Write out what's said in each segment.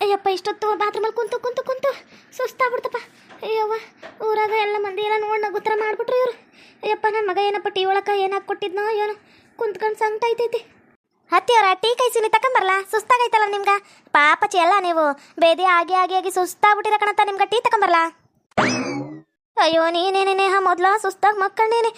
ಅಯ್ಯಪ್ಪ, ಇಷ್ಟೊತ್ತು ಬಾತ್ರೂಮಲ್ಲಿ ಕುಂತು ಕುಂತು ಕುಂತು ಸುಸ್ತಾಗ್ಬಿಡ್ತಪ್ಪ. ಅಯ್ಯವ್ವ, ಊರಾಗ ಎಲ್ಲ ಮಂದಿ ಎಲ್ಲ ನೋಡಿ ನಗುತ್ತರ ಮಾಡ್ಬಿಟ್ರು ಇವರು. ಅಯ್ಯಪ್ಪ ನನ್ನ ಮಗ ಏನಪ್ಪ ಟೀ ಒಳಕ ಏನಾಗ ಕೊಟ್ಟಿದ್ನೋ ಏನೋ ಕುಂತ್ಕೊಂಡು ಸಂಕಟ ಐತೈತಿ. ಹತ್ತಿಯವರ, ಟೀ ಕೈ ಸಿನಿ ತಕೊಂಬರಲ್ಲ ಸುಸ್ತಾಗೈತಲ್ಲ ನಿಮ್ಗೆ? ಪಾಪಚಿ ಎಲ್ಲ ನೀವು. ಬೇದಿ ಆಗಿ ಆಗಿ ಆಗಿ ಸುಸ್ತಾಗ್ಬಿಟ್ಟಿರ ಕಣತ್ತ ನಿಮ್ಗೆ ಟೀ ತಕೊಂಬರಲ್ಲ ಅಯ್ಯೋ ನೀನೇನೇನೆ ಹಾ ಮೊದ್ಲ ಸುಸ್ತಾಗಿ ಮಕ್ಕಳೇನೆ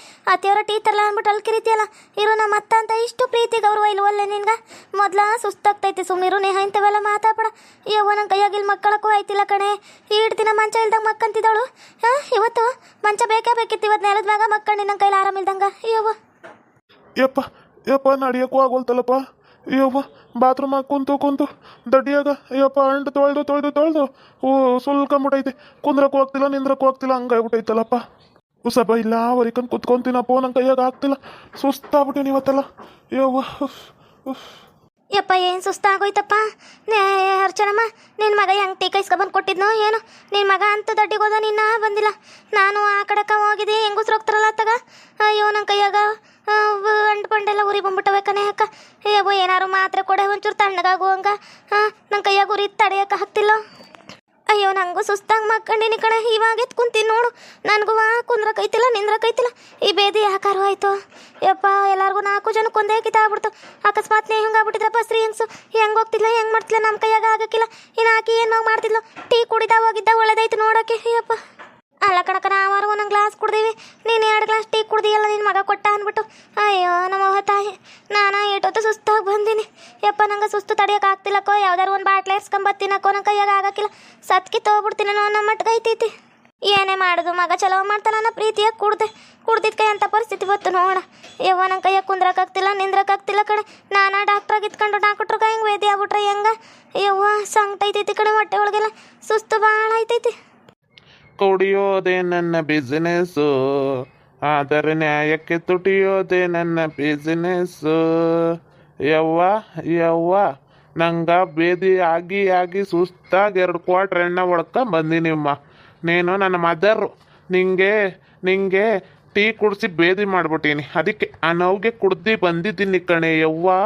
ಟೀ ತರಲ್ಲ ಅಂದ್ಬಿಟ್ಟು ಅಲ್ಲಿ ಕಿರಿತಿಯಲ್ಲ. ಇರು ನಮ್ಮ ಅತ್ತ ಅಂತ ಇಷ್ಟು ಪ್ರೀತಿ, ಗೌರವ ಇಲ್ವಲ್ಲ ನಿನ್ಗ? ಮೊದ್ಲ ಸುಸ್ತಾಗ್ತೈತಿ ಸುಮ್ಮನಿರು ನೇಹ ಇಂಥವೆಲ್ಲ ಮಾತಾಡ್ಬೇಡ. ಯವ್ವ ನನ್ನ ಕೈಯಾಗಿಲ್ ಮಕ್ಕಳಕ್ಕೂ ಐತಿಲ್ಲ ಕಣೆ. ಈಡ್ ದಿನ ಮಂಚ ಇಲ್ದಂಗ ಮಕ್ಕಂತಿದ್ದವಳು ಹಾ, ಇವತ್ತು ಮಂಚ ಬೇಕೇ ಬೇಕಿತ್ತು. ಇವತ್ತು ನೆಲದ ಮ್ಯಾಗ ಮಕ್ಕಳು ನಿನ್ನ ಕೈಲಿ ಆರಾಮಿಲ್ದಂಗ. ಯವ್ವ. ಯಪ್ಪ ಯಪ್ಪ, ನಡಿಯಕ್ಕೂ ಆಗೋಲ್ತಲ್ಲಪ್ಪ. ಯವ್ವ ಬಾತ್ರೂಮಾಗ ಕುಂತು ಕುಂತು ದಡ್ಡಿಯಾಗ ಅಯ್ಯಪ್ಪ ಅಂಟು ತೊಳೆದು ತೊಳೆದು ತೊಳೆದು ಓ ಸುಲ್ಕೊಂಬಿಟ್ಟೈತೆ ಕುಂದ್ರಕ್ಕೆ ಹೋಗ್ತಿಲ್ಲ ನಿಂದ್ರಕ್ಕೆ ಹೋಗ್ತಿಲ್ಲ ಹಂಗಾಗ್ಬಿಟ್ಟೈತಲ್ಲಪ್ಪ ಉಸಬ ಇಲ್ಲ ವರಿಕಂದು ಕುತ್ಕೊಂತೀನಪ್ಪ ನನ್ನ ಕೈಯಾಗ ಆಗ್ತಿಲ್ಲ. ಸುಸ್ತಾಗ್ಬಿಟ್ಟಿನಿ ಇವತ್ತಲ್ಲ. ಯವ್ವ, ಉಫ್. ಯಪ್ಪ, ಏನು ಸುಸ್ತಾಗೋಯ್ತಪ್ಪ? ನೇ, ಅರ್ಚನಮ್ಮ ನಿನ್ನ ಮಗ ಹೆಂಗ್ ಟೀ ಕೈಸ್ಕೊಬಂದು ಕೊಟ್ಟಿದ್ನೋ ಏನು? ನಿನ್ನ ಮಗ ಅಂತ ದಡ್ಡಿಗೆ ಹೋದ ನಿನ್ನ ಬಂದಿಲ್ಲ. ನಾನು ಆ ಕಡೆಕ ಹೋಗಿದ್ದೆ, ಹೆಂಗಸ್ರು ಹೋಗ್ತಾರಲ್ಲ ಅತ್ತಾಗ? ಅಯ್ಯೋ ನನ್ನ ಕೈಯಾಗ ಅಂಟು ಉರಿ ಬಂದ್ಬಿಟ್ಟವೆ ಕಣೆ ಅಕ್ಕ. ಏನಾರು ಮಾತ್ರ ಕೊಡೆ ಒಂಚೂರು ತಣ್ಣಗಾಗುವಂಗ? ಹಾಂ ನನ್ನ ಕೈಯಾಗ ಉರಿ ತಡೆಯಕ್ಕೆ ಹತ್ತಿಲ್ಲ. ಅಯ್ಯೋ, ನಂಗು ಸುಸ್ತಾಗಿ ಮಕ್ಕಂಡಿನಿ ಕಣೆ. ಇವಾಗ ಎತ್ ಕುಂತೀನಿ ನೋಡು. ನನಗೂ ನಿಂದ್ರ ಕೈತಿಲ್ಲ. ಈ ಬೇದಿ ಯಾಕಾರು ಆಯ್ತು? ಯಪ್ಪ, ಎಲ್ಲಾರ್ಗು ನಾಲ್ಕು ಜನಕ್ಕೆ ಒಂದೇ ಕಿತ್ತಾಗ್ಬಿಡ್ತು. ಅಕಸ್ಮಾತ್ ನೇ ಹಿಂಗಾಗ್ಬಿಟ್ಟಿದ್ರಪ್ಪ ಸ್ತ್ರೀ ಹೆಂಗ್ಸು. ಹೆಂಗ್ ಹೋಗ್ತಿಲ್ಲ ಹೆಂಗ್ ಮಾಡ್ತಿಲ್ಲ ನಮ್ಮ ಕೈಯಾಗ ಆಗಕ್ಕಿಲ್ಲ. ಇನ್ನು ಆಕಿ ಏನೋ ಮಾಡ್ತಿದ್ಲು? ಟೀ ಕುಡಿದ ಹೋಗಿದ್ದ, ಒಳ್ಳೇದಾಯ್ತು ನೋಡೋಕೆ. ಯಪ್ಪ. ಅಲ್ಲ ಕಣಕ ನಾವು ಒಂದೊಂದು ಗ್ಲಾಸ್ ಕುಡ್ದೀವಿ. ನೀನು ಎರಡು ಗ್ಲಾಸ್ ಟೀ ಕುಡ್ದಿಯಲ್ಲ ನಿನ್ನ ಮಗ ಕೊಟ್ಟ ಅಂದ್ಬಿಟ್ಟು. ಅಯ್ಯೋ, ನಮ್ಮ ತಾಯಿ. ನಾನು ಏಟೊತ್ತು ಸುಸ್ತಾಗಿ ಬಂದೀನಿ. ಯಪ್ಪ, ನಂಗೆ ಸುಸ್ತು ತಡಿಯೋಕೆ ಆಗ್ತಿಲ್ಲಕ್ಕೋ ಯಾವ್ದಾರು ಒಂದು ಬಾಟ್ಲೆ ಎರ್ಸ್ಕೊಂಬತ್ತೀನಕ್ಕೋ ನನ್ನ ಕೈಯಾಗ ಆಗಕ್ಕಿಲ್ಲ. ಸತ್ಕಿ ತೊಗೊಬಿಡ್ತೀನಿ ನಮ್ಮ ಮಟ್ಗೆ ಐತೈತಿ ಏನೇ ಮಾಡೋದು, ಮಗ ಚಲೋ ಮಾಡ್ತಾನ ಪ್ರೀತಿಯಾಗಿ ಕುಡ್ದೆ. ಕುಡ್ದಿದ್ಕೆ ಅಂತ ಪರಿಸ್ಥಿತಿ ಬತ್ತು ನೋಡ ಯವ್ವ ನನ್ನ ಕೈಯಾಗ ಕುಂದ್ರಕ್ಕಾಗ್ತಿಲ್ಲ, ನಿಂದ್ರಕ್ಕಾಗ್ತಿಲ್ಲ ಕಣೆ. ನಾನಾ ಡಾಕ್ಟ್ರಾಗ ಇತ್ಕೊಂಡು ಡಾಕ್ಟ್ರು ಹೆಂಗೆ ವೇದಿ ಆಗ್ಬಿಟ್ರೆ ಹೆಂಗೆ? ಯವ್ವ ಸಂಕಟೈತೈತಿ ಕಣೆ ಹೊಟ್ಟೆ ಒಳಗೆಲ್ಲ. ಸುಸ್ತು ಭಾಳ ಐತೈತಿ ಕುಡಿಯೋದೇ ನನ್ನ ಬಿಸಿನೆಸ್ಸು ಆದರೆ ನ್ಯಾಯಕ್ಕೆ ತುಟಿಯೋದೆ ನನ್ನ ಬಿಸಿನೆಸ್ಸು ಯವ್ವ ಯವ್ವ, ನಂಗ ಬೇದಿ ಆಗಿ ಆಗಿ ಸುಸ್ತಾಗಿ ಎರಡು ಕ್ವಾಟ್ರ್ ಎಣ್ಣೆ ಒಳ್ಕ ಬಂದಿನಿಮ್ಮ ನೀನು ನನ್ನ ಮದರು ನಿಂಗೆ ನಿಂಗೆ ಟೀ ಕುಡಿಸಿ ಬೇದಿ ಮಾಡ್ಬಿಟ್ಟೀನಿ. ಅದಕ್ಕೆ ಆ ನೋವಿಗೆ ಕುಡ್ದು ಬಂದಿದ್ದೀನಿ ಕಣೆ ಯವ್ವಾ.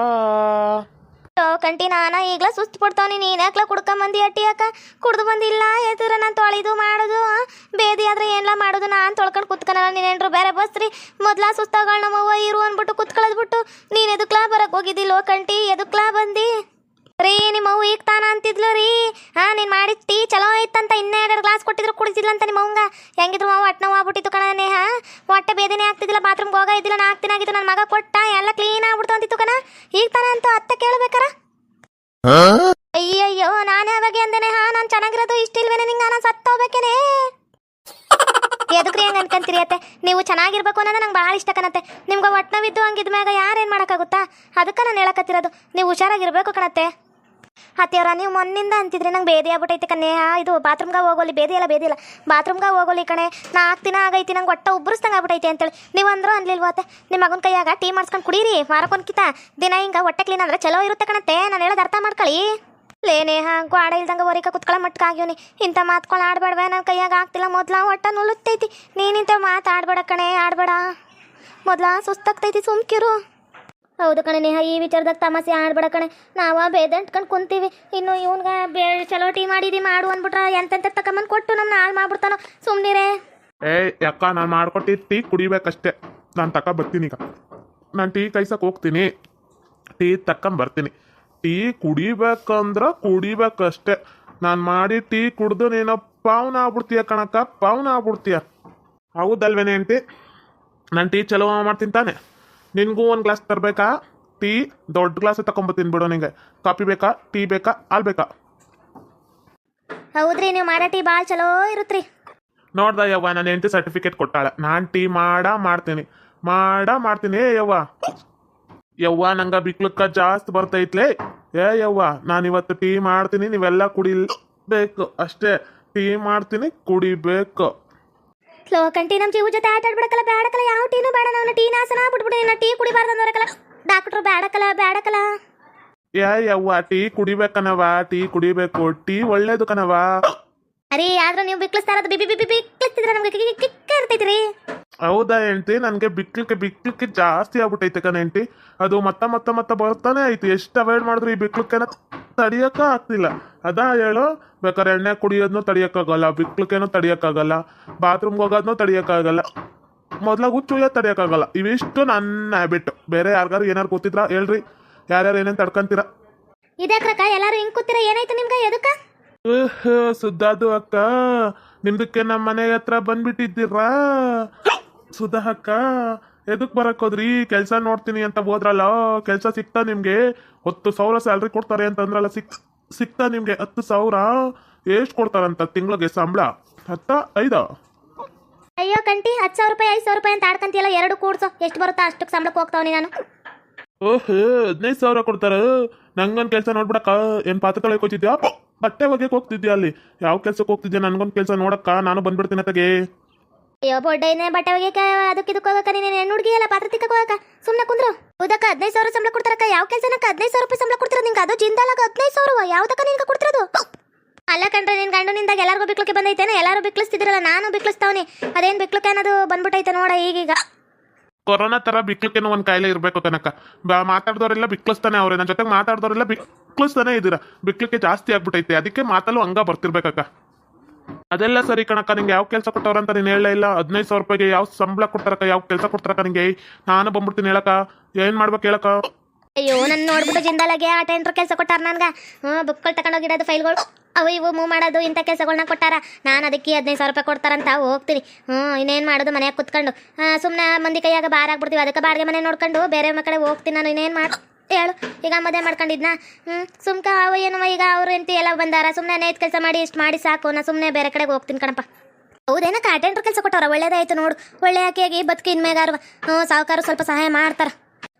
ಕಂಟಿ ನಾನ ಈಗ್ಲ ಸುಸ್ತು ಪಡ್ತಾವನಿ, ನೀನ್ ಯಾಕ್ಲ ಕುಡ್ಕೊಂಬಂದಿ ಅಟ್ಟಿ ಯಾಕ ಕುಡ್ದು ಬಂದಿಲ್ಲ, ಎದುರ ನಾನು ತೊಳಿದು ಮಾಡೋದು? ಬೇದಿ ಆದ್ರೆ ಏನ್ಲ ಮಾಡೋದು? ನಾನು ತೊಳ್ಕೊಂಡು ಕುತ್ಕೊಳಲ್ಲ ನೀನೇನ್ರು ಬೇರೆ ಬಸ್ರಿ ಮೊದ್ಲ ಸುಸ್ತಾಗಳ ನಮ್ಮವ್ವ ಇರು ಅಂದ್ಬಿಟ್ಟು ಕುತ್ಕೊಳ್ಳೋದು ಬಿಟ್ಟು ನೀನ್ ಎದಕ್ಲಾ ಬರಕ್ ಹೋಗಿದ್ದಿಲ್ವ ಕಂಟಿ, ಎದಕ್ಲಾ ಬಂದಿ? ರೀ, ನಿಮ್ಮ ಅವ್ವ ಈಗ ತಾನ ಅಂತಿದ್ಲು ರೀ? ಹಾ ನೀನು ಮಾಡಿದ ಟೀ ಚಲೋ ಇತ್ತಂತ ಇನ್ನೂ ಎರಡು ಗ್ಲಾಸ್ ಕೊಟ್ಟಿದ್ರು ಕುಡಿಸಿಲ್ಲ ಅಂತ ನಿಮ್ಮ ಅವಂಗ. ಹೆಂಗಿದ್ರು ಮಾವು ನೋವು ಆಗ್ಬಿಟ್ಟಿತ್ತು ಕಣ ನೇಹ ಹೊಟ್ಟೆ ಬೇದನೆ ಆಗ್ತಿದ್ದಿಲ್ಲ ಬಾತ್ರೂಮ್ಗೆ ಹೋಗ ಇದ್ದಿಲ್ಲ ನಾಲ್ಕು ದಿನ ಆಗಿತ್ತು ನನ್ನ ಮಗ ಕೊಟ್ಟ ಎಲ್ಲ ಕ್ಲೀನ್ ಆಗ್ಬಿಡ್ತು ಅಂತಿತ್ತು ಕಣ. ಈಗ ತಾನ ಅಂತ ಅತ್ತ ಕೇಳ್ಬೇಕಾರ? ಅಯ್ಯಯ್ಯೋ ನಾನೇ ಅವಾಗ ಅಂದೇನೆ ಹಾ ನಾನು ಚೆನ್ನಾಗಿರೋದು ಇಷ್ಟಿಲ್ವೇನೆ ನಿಂಗೆ ನಾನು ಸತ್ತೋಗ್ಬೇಕೇನೆ ಎದಕ್ರಿ ಹಂಗೆ ಅನ್ಕೊಂತೀರಿ ಅತ್ತೆ? ನೀವು ಚೆನ್ನಾಗಿರ್ಬೇಕು ಅನ್ನೋದು ನಂಗೆ ಭಾಳ ಇಷ್ಟ ಕಣತ್ತೆ. ನಿಮ್ಗೆ ಒಟ್ನವಿದ್ದು ಹಂಗಿದ್ಮ್ಯಾಗ ಯಾರೇನು ಮಾಡೋಕ್ಕಾಗುತ್ತಾ? ಅದಕ್ಕೆ ನಾನು ಹೇಳಕತ್ತಿರೋದು. ನೀವು ಹುಷಾರಾಗಿರ್ಬೇಕು ಕಣತ್ತೆ. ಅತ್ತೆಯವ್ರ, ನೀವು ಮೊನ್ನಿಂದ ಅಂತಿದ್ರೆ, ನಂಗೆ ಬೇದಿ ಆಗ್ಬಿಟ್ಟೈತೆ ಹಾ ಇದು ಬಾತ್ರೂಮ್ಗೆ ಹೋಗೋಲಿ, ಬೇದಿ ಎಲ್ಲ ಬೇದಿ ಇಲ್ಲ ಬಾತ್ರೂಮ್ಗೆ ಹೋಗೋಲಿ ಕಣೆ, ನಾಲ್ಕು ದಿನ ಆಗೈತಿ, ನಂಗೆ ಒಟ್ಟ ಉಬ್ಬರಿಸ್ದಂಗೆ ಆಗ್ಬಿಟ್ಟೈತೆ ಅಂತೇಳಿ. ನೀವು ಅಂದ್ರೂ ಅನ್ಲಿಲ್ವತ್ತೆ ನಿಮ್ಮ ಮಗನ ಕೈಯಾಗ ಟೀ ಮಾಡ್ಸ್ಕೊಂಡು ಕುಡೀರಿ ಮಾರಕ್ಕೊಂದ್ಕಿತ ದಿನ ಹಿಂಗೆ ಹೊಟ್ಟೆ ಕ್ಲೀನ್ ಅಂದ್ರೆ ಚಲೋ ಇರುತ್ತೆ ಕಣತ್ತೆ, ನಾನು ಹೇಳೋದು ಅರ್ಥ ಮಾಡ್ಕೊಳ್ಳಿ. ಲೇನೆ ಹಾಂಗು ಆಡ ಇಲ್ದಂಗೆ ಹೊರಿಕ ಕುತ್ಕೊಳ್ಳೋ ಮಟ್ಕ ಆಗ್ಯೋನಿ ಇಂಥ ಮಾತ್ಗಳು ಆಡ್ಬೇಡವೆ ನನ್ನ ಕೈಯಾಗ ಆಗ್ತಿಲ್ಲ ಮೊದ್ಲ ಒಟ್ಟ ನುಲುತ್ತೈತಿ ನೀನಿಂತ ಮಾತು ಆಡ್ಬೇಡ ಕಣೆ, ಆಡ್ಬೇಡ. ಮೊದ್ಲ ಸುಸ್ತಾಗ್ತೈತಿ ಸುಮ್ಕಿರು. ಹೌದು ಕಣೆ, ನೇಹ, ಈ ವಿಚಾರದಾಗ ತಮಾಸೆ ಆಡ್ಬೇಡ ಕಣೆ. ನಾವ ಬೇದಂಟ್ಕೊಂಡು ಕುಂತೀವಿ. ಇನ್ನು ಇವನ್ಗ ಬೇ, ಚಲೋ ಟೀ ಮಾಡಿದಿ, ಮಾಡು ಅಂದ್ಬಿಟ್ರ ಎಂತೆಂತ ತಕೊಂಬಂದು ಕೊಟ್ಟು ನಮ್ಮ ಹಾಳು ಮಾಡ್ಬಿಡ್ತಾನೋ. ಸುಮ್ಮನಿರೇ ಏಯ್ ಅಕ್ಕ ನಾನು ಮಾಡ್ಕೊಟ್ಟಿ ಟೀ ಕುಡಿಬೇಕಷ್ಟೇ. ನಾನು ತಕ ಬರ್ತೀನಿ ಈಗ. ನಾನು ಟೀ ಕಾಯ್ಸಕ್ಕೆ ಹೋಗ್ತೀನಿ. ಟೀ ತಕೊಂಬರ್ತೀನಿ. ಟೀ ಕುಡಿಬೇಕಂದ್ರೆ ಕುಡಿಬೇಕಷ್ಟೆ. ನಾನು ಮಾಡಿ ಟೀ ಕುಡ್ದು ನೀನು ಪಾವ್ನ ಆಗ್ಬಿಡ್ತೀಯ ಕಣಕ್ಕ, ಪಾವ್ನ ಆಗ್ಬಿಡ್ತೀಯ. ಹೌದಲ್ವೇನೆ ಅಂಟಿ ನಾನು ಟೀ ಚಲೋ ಮಾಡ್ತೀನಿ ತಾನೆ. ನಿನಗೂ ಒಂದು ಗ್ಲಾಸ್ ತರಬೇಕಾ? ಟೀ ದೊಡ್ಡ ಗ್ಲಾಸ್ ತಗೊಂಬತ್ತೀನಿ ಬಿಡು ನಿಂಗೆ. ಕಾಫಿ ಬೇಕಾ ಟೀ ಬೇಕಾ ಹಾಲು ಬೇಕಾ? ಹೌದ್ರಿ ನೀವು ಮಾಡೋ ಟೀ ಭಾಳ ಚಲೋ ಇರುತ್ತೆ ನೋಡ್ದ ಯವ್ವ ನನ್ನ ಹೆಂಡತಿ ಸರ್ಟಿಫಿಕೇಟ್ ಕೊಟ್ಟಾಳೆ. ನಾನು ಟೀ ಮಾಡ ಮಾಡ್ತೀನಿ. ಮಾಡ ಮಾಡ್ತೀನಿ ಏ ಯವ್ವ? ಯವ್ವ ನಂಗೆ ಬಿಕ್ಲಕ್ಕ ಜಾಸ್ತಿ ಬರ್ತೈತ್ಲೆ. ಏ ಯವ್ವ ನಾನು ಇವತ್ತು ಟೀ ಮಾಡ್ತೀನಿ ನೀವೆಲ್ಲ ಕುಡಿಬೇಕು ಅಷ್ಟೇ ಟೀ ಮಾಡ್ತೀನಿ ಕುಡಿಬೇಕು. ಸ್ಲೋ ಕಂಟಿ ನಮ್ಮ ಜೀವ ಜೊತೆ ಆಟ ಆಡ್ಬಿಡಕಲ್ಲ ಬೇಡಕಲ್ಲ ಯಾವ ಟೀನು ಬೇಡ ನಾವು ಟೀ ನಾಸನ ಬಿಟ್ಬಿಡಿ ನಾ ಟೀ ಕುಡಿಬಾರ್ದು ಅಂದ್ರಕಲ್ಲ ಡಾಕ್ಟ್ರು ಬೇಡಕಲ್ಲ ಬೇಡಕಲ್ಲ ಏ ಯವ್ವ ಟೀ ಕುಡಿಬೇಕನವ ಟೀ ಕುಡಿಬೇಕು ಟೀ ಒಳ್ಳೇದು ಕಣವ ಅರೇ ಆದ್ರೂ ನೀವು ಬಿಕ್ಲಿಸ್ತಾ ಇರೋದು ಬಿಬಿ ಬಿಬಿ ಬಿಕ್ಲಿಸ್ತಿದ್ರೆ ನಮ್ಗೆ ಕಿಕ್ಕ ಕಿಕ್ ಇರ್ತೈತ್ರಿ. ಹೌದಾ ಹೆಂಡ್ತಿ? ನನಗೆ ಬಿಕ್ಲಿಕ್ಕೆ ಬಿಕ್ಲಿಕ್ಕೆ ಜಾಸ್ತಿ ಆಗ್ಬಿಟ್ಟೈತೆ ಕಣ ಹೆಂಡ್ತಿ. ಅದು ಮತ್ತ ಮತ್ತ ಮತ್ತ ಬರ್ತಾನೆ ಐತಿ ಎಷ್ಟು ಅವಾಯ್ಡ್ ಮಾಡಿದ್ರು ಈ ಬಿಕ್ಲಿಕ್ಕೆನ? ತಡಿಯಕ್ಕ ಆಗ್ತಿಲ್ಲ. ಅದ ಹೇಳು ಬೇಕಾದ್ರೆ ಎಣ್ಣೆ ಕುಡಿಯೋದನ್ನು ತಡಿಯಕ್ಕಾಗಲ್ಲ ಬಿಕ್ಲಿಕ್ಕೇನು ತಡಿಯಕ್ಕಾಗಲ್ಲ ಬಾತ್ರೂಮ್ಗೆ ಹೋಗೋದನ್ನು ತಡಿಯಕ್ಕಾಗಲ್ಲ ಮೊದ್ಲಾಗ ಹುಚ್ಚು ತಡಿಯಕ್ಕಾಗಲ್ಲ. ಇವಿಷ್ಟು ನನ್ನ ಹ್ಯಾಬಿಟ್ ಬೇರೆ ಯಾರಿಗಾರು ಏನಾರು ಕೂತಿದ್ರ ಹೇಳ್ರಿ. ಯಾರ್ಯಾರು ಏನೇನು ತಡ್ಕೊಂತೀರ? ಇದ್ಯಾಕ್ರಕ್ಕ ಎಲ್ಲಾರು ಹಿಂಗ್ ಕೂತಿರ? ಏನಾಯ್ತು ನಿಮ್ಗೆ ಎದಕ್ಕ? ಸುದ್ದಾದು ಅಕ್ಕ ನಿಮ್ದಕ್ಕೆ ನಮ್ಮ ಮನೆ ಹತ್ರ ಬಂದ್ಬಿಟ್ಟಿದ್ದೀರಾ? ಸುಧಾ ಅಕ್ಕ ಎದಕ್ ಬರಕ್ ಹೋದ್ರಿ? ಕೆಲಸ ನೋಡ್ತೀನಿ ಅಂತ ಹೋದ್ರಲ್ಲ ಕೆಲಸ ಸಿಕ್ತಾ ನಿಮ್ಗೆ? ಹತ್ತು ಸಾವಿರ ಸ್ಯಾಲ್ರಿ ಕೊಡ್ತಾರೆ ಅಂತ ಅಂದ್ರಲ್ಲ ಸಿಕ್ ಸಿಕ್ತಾ ನಿಮ್ಗೆ ಹತ್ತು ಸಾವಿರ? ಎಷ್ಟು ಕೊಡ್ತಾರಂತ ತಿಂಗಳಿಗೆ ಸಂಬಳ? ಹತ್ತ ಐದ? ಅಯ್ಯೋ ಕಂಟಿ ಹತ್ತು ಸಾವಿರ ರೂಪಾಯಿ ಐದು ಸಾವಿರ ರೂಪಾಯಿ ಅಂತ ಆಡ್ಕಂತಿಯಲ್ಲ ಎರಡು ಕೂಡ್ಸು. ಎಷ್ಟು ಬರುತ್ತಾ ಅಷ್ಟಕ್ಕೆ ಸಂಬಳಕ್ಕೆ ಹೋಗ್ತಾವನಿ ನಾನು. ಓಹ್ ಹದಿನೈದು ಸಾವಿರ ಕೊಡ್ತಾರ. ನಂಗೊಂದು ಕೆಲಸ ನೋಡ್ಬಿಡಕ್ಕ ಏನು ಪಾತ್ರ ತೊಳೆಯಕ್ಕೆ ಹೋಗ್ತಿದ್ಯಾ? ಬಟ್ಟೆ ಒಗೆಯಕ್ಕೆ ಹೋಗ್ತಿದ್ಯಾ ಅಲ್ಲಿ? ಯಾವ ಕೆಲ್ಸಕ್ಕೆ ಹೋಗ್ತಿದ್ಯಾ? ನನ್ಗೊಂದು ಕೆಲಸ ನೋಡಕ್ಕ ನಾನು ಬಂದ್ಬಿಡ್ತೀನಿ ಅತ್ತಗೆ. ಅಯ್ಯೋ ಬೊಡ್ಡೈನೆ ಬಟ್ಟೆ ಒಗೆಯಕ ಅದಕ್ಕೆ ಇದಕ್ಕೆ ಹೋಗಕ್ಕ ನೀನು ಹೆಣ್ಣು ಹುಡುಗಿ ಎಲ್ಲ ಪಾತ್ರ ತಿಕ್ಕಕ್ಕೆ ಹೋಗಕ್ಕ ಸುಮ್ಮನೆ ಕುಂದ್ರು. ಉದಕ್ಕ ಹದಿನೈದು ಸಾವಿರ ಸಂಬಳ ಕೊಡ್ತಾರಕ್ಕ, ಯಾವ ಕೆಲಸನಕ್ಕ? ಹದಿನೈದು ಸಾವಿರ ರೂಪಾಯಿ ಸಂಬಳ ಕೊಡ್ತಾರೆ ನಿಂಗೆ? ಅದು ಜಿಂದಾಲಾಗ ಹದಿನೈದು ಸಾವಿರ ಯಾವ್ದಕ್ಕ ನಿನ್ಗೆ ಕೊಡ್ತಿರೋದು? ಅಲ್ಲ ಕಂಡ್ರೆ ನಿನ್ ಗಂಡನಿಂದ ಎಲ್ಲರಿಗೂ ಬಿಕ್ಲಕ್ಕೆ ಬಂದೈತೇನೆ, ಎಲ್ಲರೂ ಬಿಕ್ಲಿಸ್ತಿದ್ರಲ್ಲ, ನಾನು ಬಿಕ್ಲಿಸ್ತಾವನಿ. ಅದೇನ್ ಬಿಕ್ಲಕ್ಕೆ ಅನ್ನೋದು ಬಂದ್ಬಿಟ್ಟೈತೆ ನೋಡ ಈಗೀಗ. ಕೊರೋನಾ ತರ ಬಿಕ್ಲಕ್ಕೇನೋ ಒಂದು ಕಾಯಿಲೆ ಇರ್ಬೇಕು ಕನಕ ಮಾತಾಡ್ದವರೆಲ್ಲ ಬಿಕ್ಲಿಸ್ತಾನೆ ಅವ್ರೆ. ನನ್ನ ಜೊತೆಗೆ ಮಾತಾಡ್ದವರೆಲ್ಲ ಬಿಕ್ಲಿಸ್ತಾನೆ ಇದ್ದೀರಾ ಬಿಕ್ಲಿಕ್ಕೆ ಜಾಸ್ತಿ ಆಗ್ಬಿಟ್ಟೈತೆ ಅದಕ್ಕೆ ಮಾತಲ್ಲೂ ಹಂಗ ಬರ್ತಿರ್ಬೇಕಕ್ಕ. ಅದೆಲ್ಲ ಸರಿ ಕಣಕ್ಕ, ನಿಂಗೆ ಯಾವ ಕೆಲಸ ಕೊಟ್ಟವ್ರಂತ ನೀನು ಹೇಳಲೇ ಇಲ್ಲ. ಹದಿನೈದು ಸಾವಿರ ರೂಪಾಯಿಗೆ ಯಾವ ಸಂಬಳ ಕೊಡ್ತಾರಕ್ಕ, ಯಾವ ಕೆಲಸ ಕೊಡ್ತಾರಕ್ಕ ನಿಂಗೆ? ನಾನು ಬಂದ್ಬಿಡ್ತೀನಿ ಹೇಳಕ ಏನ್ ಮಾಡ್ಬೇಕು ಹೇಳಕ ಅಯ್ಯೋ ನನ್ನ ನೋಡ್ಬಿಟ್ಟು ಜಿಂದಾಲಾಗೆ ಆ ಟೆಂಟ್ರ್ ಕೆಲಸ ಕೊಟ್ಟಾರ ನನ್ಗೆ. ಹ್ಞೂ ಬುಕ್ಗಳು ತಗೊಂಡೋಗಿಡೋದು ಫೈಲ್ಗಳು. ಅವು ಇವು ಮೂವ್ ಮಾಡೋದು, ಇಂಥ ಕೆಲಸಗಳನ್ನ ಕೊಟ್ಟಾರ. ನಾನು ಅದಕ್ಕೆ ಹದಿನೈದು ಸಾವಿರ ರೂಪಾಯಿ ಕೊಡ್ತಾರಂತ ಹೋಗ್ತೀನಿ. ಹ್ಞೂ ಇನ್ನೇನು ಮಾಡೋದು ಮನೆಯಾಗ ಕುತ್ಕೊಂಡು. ಸುಮ್ಮನೆ ಮಂದಿ ಕೈಯಾಗ ಬಾರ ಆಗ್ಬಿಡ್ತೀವಿ. ಅದಕ್ಕೆ ಬಾಡಿಗೆ ಮನೆ ನೋಡ್ಕೊಂಡು ಬೇರೆ ಕಡೆ ಹೋಗ್ತೀನಿ ನಾನು. ಇನ್ನೇನು ಮಾಡಿ ಹೇಳು. ಈಗ ಮದುವೆ ಮಾಡ್ಕೊಂಡಿದ್ನ? ಹ್ಞೂ ಸುಮ್ಕ ಅವ ಏನವ ಈಗ ಅವ್ರು ಎಂತಿ ಎಲ್ಲ ಬಂದಾರ. ಸುಮ್ಮನೆ ನೇತ್ ಕೆಲಸ ಮಾಡಿ, ಇಷ್ಟು ಮಾಡಿ ಸಾಕು. ನಾ ಸುಮ್ಮನೆ ಬೇರೆ ಕಡೆಗೆ ಹೋಗ್ತೀನಿ ಕಣಪ್ಪ. ಹೌದೇನಕ್ಕ? ಅಟೆಂಡ್ರ್ ಕೆಲಸ ಕೊಟ್ಟವ್ರ? ಒಳ್ಳೇದಾಯ್ತು ನೋಡು. ಒಳ್ಳೆ ಆಕೆಯಾಗಿ ಬದುಕಿ ಮೇಗಾರ ಹ್ಞೂ ಸಾವುಕಾರ ಸ್ವಲ್ಪ ಸಹಾಯ ಮಾಡ್ತಾರ.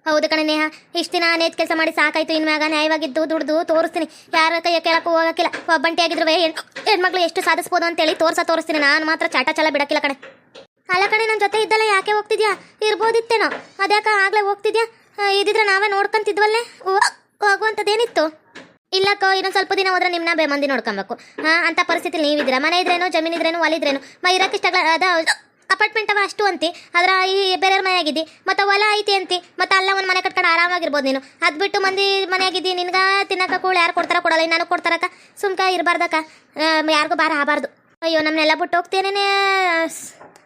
ಹೌದು ಕಣೆ ನೇಹ. ಇಷ್ಟು ದಿನ ನೇತ್ ಕೆಲಸ ಮಾಡಿ ಸಾಕಾಯ್ತು ಇನ್ಮ್ಯಾಗ. ನ್ಯಾಯವಾಗಿದ್ದು, ದುಡ್ದು ತೋರಿಸ್ತೀನಿ. ಯಾರ ಕೈಯ ಕೇಳಕ್ಕೂ ಹೋಗಕ್ಕಿಲ್ಲ. ಒಬ್ಬಂಟಿ ಆಗಿದ್ರು ಹೆಣ್ಮಕ್ಳು ಎಷ್ಟು ಸಾಧಿಸ್ಬೋದು ಅಂತೇಳಿ ತೋರ್ಸ ತೋರಿಸ್ತೀನಿ. ನಾನು ಮಾತ್ರ ಚಾಟ ಚಲ ಬಿಡಕ್ಕಿಲ್ಲ ಕಣೆ. ಅಲ್ಲ ಕಣೆ ನನ್ನ ಜೊತೆ ಇದ್ದಲ್ಲ, ಯಾಕೆ ಹೋಗ್ತಿದ್ಯಾ? ಇರ್ಬೋದಿತ್ತೇನೋ. ಅದ್ಯಾಕ ಆಗ್ಲೇ ಹೋಗ್ತಿದ್ಯಾ? ಇದಿದ್ರೆ ನಾವೇ ನೋಡ್ಕೊಂತಿದ್ವಲ್ಲೇ? ಹೋಗುವಂಥದ್ದೇನಿತ್ತು ಇಲ್ಲಕ್ಕ, ಇನ್ನೊಂದು ಸ್ವಲ್ಪ ದಿನ ಹೋದ್ರೆ ನಿಮ್ಮನ್ನ ಬೇ ಮಂದಿ ನೋಡ್ಕೊಬೇಕು ಅಂತ ಪರಿಸ್ಥಿತಿ ನೀವಿದ್ದೀರಾ? ಮನೆ ಇದ್ರೇನು, ಜಮೀನ್ ಇದ್ರೇನು ಒಲಿದ್ರೇನು ಮ, ಇರಕ್ಕೆ ಇಷ್ಟ ಅದ ಅಪಾರ್ಟ್ಮೆಂಟ್ ಅವ ಅಷ್ಟು ಅಂತಿ. ಅದ್ರ ಈ ಬೇರೆಯವ್ರ ಮನೆ ಆಗಿದ್ದಿ ಮತ್ತೆ ಹೊಲ ಐತಿ ಅಂತಿ. ಮತ್ತೆ ಅಲ್ಲ ಒಂದು ಮನೆ ಕಟ್ಕೊಂಡು ಆರಾಮಾಗಿರ್ಬೋದು ನೀನು. ಅದು ಬಿಟ್ಟು ಮಂದಿ ಮನೆ ಆಗಿದ್ದಿ ನಿನ್ಗ ತಿನ್ನಕ ಕೂಳು ಯಾರು ಕೊಡ್ತಾರ ಕೊಡಲ್ಲ ನಾನು ಕೊಡ್ತಾರಕ್ಕ. ಸುಮ್ಕ ಇರಬಾರ್ದಕ್ಕ. ಯಾರಿಗೂ ಬಾರ ಆಬಾರ್ದು ಅಯ್ಯೋ ನಮ್ಮನ್ನೆಲ್ಲ ಬಿಟ್ಟು ಹೋಗ್ತೇನೆ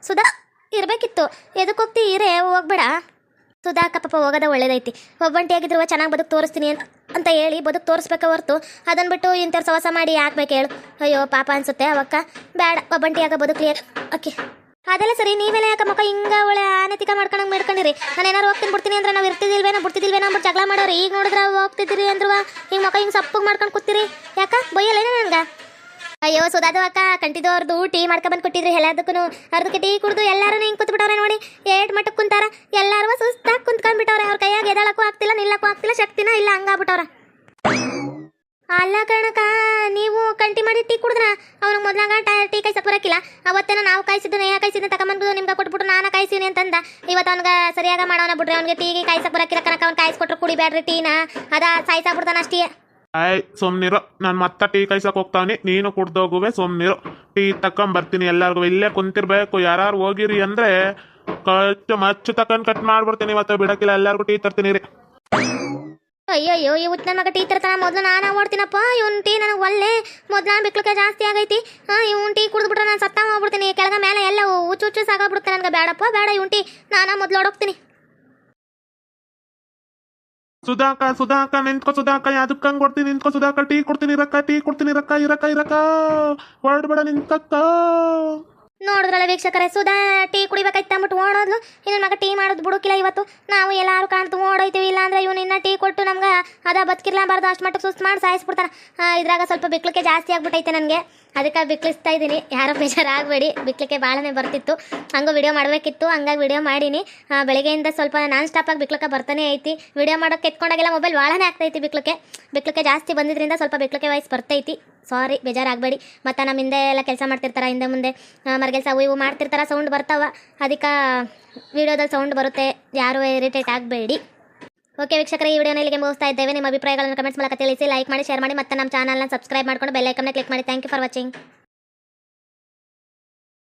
ಸುಧಾ, ಇರಬೇಕಿತ್ತು. ಎದಕ್ಕೆ ಹೋಗ್ತಿ? ಇರೇ, ಹೋಗ್ಬೇಡ. ಸುಧಾಕ ಪಾಪ ಹೋಗೋದ ಒಳ್ಳೇದೈತಿ. ಒಬ್ಬಂಟಿಯಾಗಿದ್ರುವ ಚೆನ್ನಾಗಿ ಬದುಕು ತೋರಿಸ್ತೀನಿ ಅಂತ ಅಂತ ಹೇಳಿ ಬದುಕು ತೋರಿಸ್ಬೇಕ ಹೊರ್ತು ಅದನ್ನು ಬಿಟ್ಟು ಇಂಥವ್ರು ಸವಸ ಮಾಡಿ ಯಾಕೆ ಹೇಳು. ಅಯ್ಯೋ, ಪಾಪ ಅನ್ಸುತ್ತೆ ಅವಕ್ಕ. ಬೇಡ ಒಬ್ಬಂಟಿಯಾಗ ಬದುಕಲಿ ಓಕೆ. ಅದೆಲ್ಲ ಸರಿ, ನೀವೆಲ್ಲ ಯಾಕೆ ಮಕ್ಕ ಹಿಂಗ ಒಳ್ಳೆ ಆನತಿಕ ಮಾಡ್ಕೊಂಡಂಗೆ ಮಾಡ್ಕೊಂಡಿರಿ? ನಾನು ಏನಾರು ಹೋಗ್ತೀನಿ ಬಿಡ್ತೀನಿ ಅಂದ್ರೆ ನಾವು ಇರ್ತಿದಿಲ್ವೇನೋ, ಬಿಡ್ತಿದಿಲ್ವೇನೋ ಅಂದ್ಬಿಟ್ಟು ಜಗಳ ಮಾಡೋರು. ಈಗ ನೋಡಿದ್ರೆ ಹೋಗ್ತಿದ್ದೀರಿ ಅಂದ್ರೆ ಹಿಂಗೆ ಮಕ್ಕ ಹಿಂಗೆ ಸಪ್ಪಗೆ ಮಾಡ್ಕೊಂಡು ಕೂತೀರಿ. ಯಾಕ? ಬೈಯಲ್ಲೇನೋ ನನ್ಗೆ ಅಯ್ಯೋ, ಸುಧಾದು ಅಕ್ಕ ಕಂಟಿದವ್ರದ್ದು ಟೀ ಬಂದು ಕೊಟ್ಟಿದ್ರು ಎಲ್ಲದಕ್ಕೂ ಅರ್ಧಕ್ಕೆ ಟೀ ಕುಡ್ದು ಎಲ್ಲರೂ ಹಿಂಗೆ ಕೂತ್ಬಿಟ್ಟವ್ರೆ ನೋಡಿ. ಏಟ್ ಮಟ್ಟಕ್ಕೆ ಕುಂತಾರ. ಎಲ್ಲಾರು ಸುಸ್ತಾಗಿ ಕುಂತ್ಕೊಂಡ್ಬಿಟ್ಟವ್ರೆ. ಅವ್ರ ಕೈಯಾಗ ಎದಳಕ್ಕೂ ಆಗ್ತಿಲ್ಲ, ನಿಲ್ಲಕ್ಕೂ ಆಗ್ತಿಲ್ಲ, ಶಕ್ತಿನ ಇಲ್ಲ ಹಂಗಾಗ್ಬಿಟ್ಟವ್ರ ಅಲ್ಲ ಕಣಕ ನೀವು ಕಂಟಿ ಮಾಡಿ ಟೀ ಕುಡಿದ್ರ? ಅವ್ನಿಗೆ ಮೊದ್ಲಾಗ ಟ- ಟೀ ಕಾಯ್ಸಕ್ ಬರಕಿಲ್ಲ ಅವತ್ತೇನ ನಾವು ಕಾಯಿಸಿದ್ದು ನೇಹ ಕಾಯಿಸಿದ್ದು ತಗೊಂಬಂದು ನಿಮ್ಗೆ ಕೊಟ್ಬಿಟ್ಟು ನಾನು ಕಾಯಿಸಿನಿ ಅಂತಂದ. ಇವತ್ತು ಅವ್ನಿಗೆ ಸರಿಯಾಗ ಮಾಡೋಣ ಬಿಡ್ರಿ. ಅವ್ನಿಗೆ ಟೀಗೆ ಕಾಯ್ಸಕ್ ಬರಕಿಲ್ಲ ಕಣಕ ಅವ್ನು ಕಾಯಿಸ್ಕೊಟ್ರು ಕುಡಿಬೇಡ್ರಿ ಟೀನ. ಅದ, ಸಾಯಿಸಾಗ್ಬಿಡ್ತಾನ ಅಷ್ಟೇ. ಆಯ್, ಸೊಮ್ನಿರೋ. ನಾನು ಮತ್ತೆ ಟೀ ಕಾಯ್ಸಕ್ಕೆ ಹೋಗ್ತಾವನಿ. ನೀನು ಕುಡ್ದೋಗುವೆ, ಸುಮ್ನಿರು. ಟೀ ತಕೊಂಬರ್ತೀನಿ ಎಲ್ಲರಿಗೂ. ಇಲ್ಲೇ ಕುಂತಿರ್ಬೇಕು. ಯಾರು ಹೋಗಿರಿ ಅಂದ್ರೆ ಕಚ್ಚು ಮಚ್ಚು ತಕೊಂಡ್ ಕಟ್ ಮಾಡ್ಬಿಡ್ತೀನಿ ಇವತ್ತು. ಬಿಡಕ್ಕಿಲ್ಲ, ಎಲ್ಲರಿಗೂ ಟೀ ತರ್ತೀನಿ ರೀ. ಅಯ್ಯಯ್ಯೋ ಈ ಮಗ ಟೀ ತರ್ತಾನ. ಮೊದಲು ನಾನು ಓಡ್ತೀನಪ್ಪ ಇವನ್ ಟೀ ನನಗೆ ಒಳ್ಳೆ. ಮೊದ್ಲ ನಾನು ಜಾಸ್ತಿ ಆಗೈತಿ. ಹಾಂ ಇವನ್ ಟೀ ಕುಡಿದ್ಬಿಟ್ರೆ ನಾನು ಸತ್ತ ಹೋಗ್ಬಿಡ್ತೀನಿ. ಕೆಳಗ ಮೇಲೆ ಎಲ್ಲ ಹುಚ್ಚು ಹುಚ್ಚು ಸಾಕಾಗ್ಬಿಡುತ್ತೆ. ನನಗೆ ಬೇಡಪ್ಪ ಬೇಡ ಇವನ್ ಟೀ. ನಾನು ಮೊದಲು ಓಡೋಗ್ತೀನಿ ಸುಧಾಕ ಸುಧಾಕ ನಿಂತ್ಕೊ ಸುಧಾಕ ಯಾವ್ದಕ್ಕೆ ಹಂಗ್ ಕೊಡ್ತೀನಿ ನಿಂತ್ಕೊ ಸುಧಾಕ ಟೀ ಕೊಡ್ತೀನಿ ರಕ್ಕ, ಟೀ ಕೊಡ್ತೀನಿ ರಕ್ಕ ಇರಕ್ಕ ಇರಕ್ಕ ಹೊರಡ್ಬೇಡ ನಿಂತ್ಕಕ್ಕ ನೋಡಿದ್ರಲ್ಲ ವೀಕ್ಷಕರೇ ಸುಧಾ ಟೀ ಕುಡಿಬೇಕಾಯ್ತು ಅಂದ್ಬಿಟ್ಟು ಓಡೋದ್ಲು. ಇನ್ನು ಮಗ ಟೀ ಮಾಡೋದು ಬಿಡೋಕಿಲ್ಲ ಇವತ್ತು. ನಾವು ಎಲ್ಲಾರು ಕಾಣ್ತು ಓಡೋಯ್ತೀವಿ. ಇಲ್ಲ ಅಂದ್ರೆ ಇವನು ಇನ್ನ ಟೀ ಕೊಟ್ಟು ನಮ್ಗೆ ಅದ ಬದುಕಿರ್ಲಾರ್ದು ಅಷ್ಟು ಮಟ್ಟಕ್ಕೆ ಸುಸ್ತು ಮಾಡಿ ಸಾಯಿಸ್ಬಿಡ್ತಾನೆ. ಆ, ಇದ್ರಾಗ ಸ್ವಲ್ಪ ಬಿಕ್ಲಿಕ್ಕೆ ಜಾಸ್ತಿ ಆಗ್ಬಿಟ್ಟೈತೆ ನನಗೆ. ಅದಕ್ಕೆ ಬಿಕ್ಲಿಸ್ತಾ ಇದ್ದೀನಿ ಯಾರೋ ಬೇಜಾರಾಗಬೇಡಿ. ಬಿಕ್ಲಿಕ್ಕೆ ಭಾಳನೇ ಬರ್ತಿತ್ತು. ಹಂಗೂ ವಿಡಿಯೋ ಮಾಡಬೇಕಿತ್ತು. ಹಂಗಾಗಿ ವಿಡಿಯೋ ಮಾಡೀನಿ. ಬೆಳಗ್ಗೆಯಿಂದ ಸ್ವಲ್ಪ ನಾನ್ ಸ್ಟಾಪಾಗಿ ಬಿಕ್ಲಕ್ಕೆ ಬರ್ತಾನೆ ಐತಿ. ವಿಡಿಯೋ ಮಾಡೋಕೆ ಎತ್ಕೊಂಡಾಗೆಲ್ಲ ಮೊಬೈಲ್ ಭಾಳನೇ ಆಗ್ತೈತಿ ಬಿಕ್ಲಕ್ಕೆ ಬಿಕ್ಲಕ್ಕೆ ಜಾಸ್ತಿ ಬಂದಿದ್ರಿಂದ ಸ್ವಲ್ಪ ಬಿಕ್ಲಕ್ಕೆ ವಾಯ್ಸ್ ಬರ್ತೈತಿ. ಸಾರಿ ಬೇಜಾರಾಗಬೇಡಿ. ಮತ್ತು ನಮ್ಮ ಹಿಂದೆ ಎಲ್ಲ ಕೆಲಸ ಮಾಡ್ತಿರ್ತಾರೆ, ಹಿಂದೆ ಮುಂದೆ ಮರಗೆಲ್ಸ ಅವು ಇವು ಮಾಡ್ತಿರ್ತಾರೆ ಸೌಂಡ್ ಬರ್ತಾವ. ಅದಕ್ಕೆ ವಿಡಿಯೋದಲ್ಲಿ ಸೌಂಡ್ ಬರುತ್ತೆ. ಯಾರು ಇರಿಟೇಟ್ ಆಗಬೇಡಿ. ಓಕೆ ವೀಕ್ಷಕರ, ಈ ವಿಡಿಯೋನ ಇಲ್ಲಿಗೆ ಮುಗಿಸ್ತಾ ಇದ್ದೇವೆ. ನಿಮ್ಮ ಅಭಿಪ್ರಾಯಗಳನ್ನು ಕಮೆಂಟ್ಸ್ ಮೂಲಕ ತಿಳಿಸಿ ಲೈಕ್ ಮಾಡಿ ಶೇರ್ ಮಾಡಿ, ಮತ್ತು ನಮ್ಮ ಚಾನಲ್ನ ಸಬ್ಸ್ಕ್ರೈಬ್ ಮಾಡ್ಕೊಂಡು ಬೆಲ್ ಐಕನ್ನ ಕ್ಲಿಕ್ ಮಾಡಿ. Thank you for watching